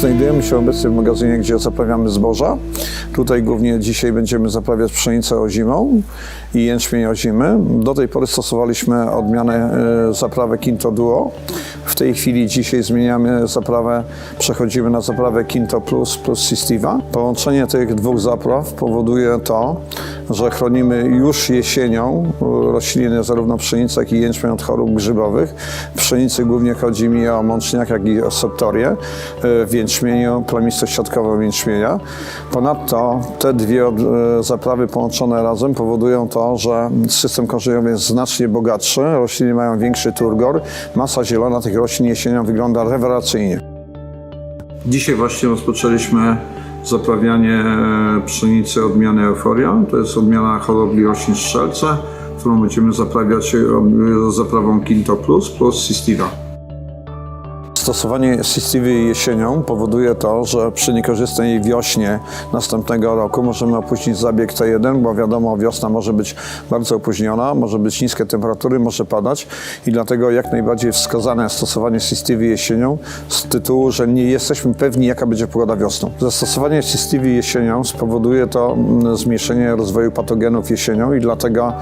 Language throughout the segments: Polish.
Znajdujemy się obecnie w magazynie, gdzie zaprawiamy zboża. Tutaj głównie dzisiaj będziemy zaprawiać pszenicę ozimą i jęczmień ozimy. Do tej pory stosowaliśmy odmianę e, zaprawę Quinto Duo. W tej chwili dzisiaj zmieniamy zaprawę, przechodzimy na zaprawę Quinto Plus plus Sistiva. Połączenie tych dwóch zapraw powoduje to, że chronimy już jesienią e, rośliny, zarówno pszenicę, jak i jęczmień od chorób grzybowych. W pszenicy głównie chodzi mi o mączniak, jak i o septorię. E, W jęczmieniu plamistość siatkową jęczmienia. Ponadto te dwie e, zaprawy połączone razem powodują to, że system korzeniowy jest znacznie bogatszy, rośliny mają większy turgor, masa zielona tych roślin jesienią wygląda rewelacyjnie. Dzisiaj właśnie rozpoczęliśmy zaprawianie e, pszenicy odmiany Euforia. To jest odmiana hodowli roślin strzelce, którą będziemy zaprawiać e, zaprawą Quinto Plus plus Sistiva. Stosowanie Sistivy jesienią powoduje to, że przy niekorzystnej wiośnie następnego roku możemy opóźnić zabieg T1, bo wiadomo, wiosna może być bardzo opóźniona, może być niskie temperatury, może padać i dlatego jak najbardziej wskazane stosowanie Sistivy jesienią z tytułu, że nie jesteśmy pewni, jaka będzie pogoda wiosną. Zastosowanie Sistivy jesienią spowoduje to mm, zmniejszenie rozwoju patogenów jesienią i dlatego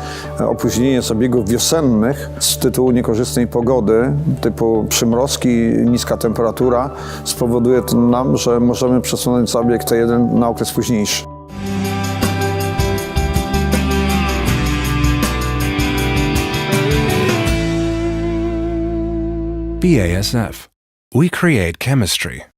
e, opóźnienie zabiegów wiosennych z tytułu niekorzystnej pogody, typu przymrozki, niska temperatura, spowoduje to nam, że możemy przesunąć zabieg T1 na okres późniejszy. BASF. We create chemistry.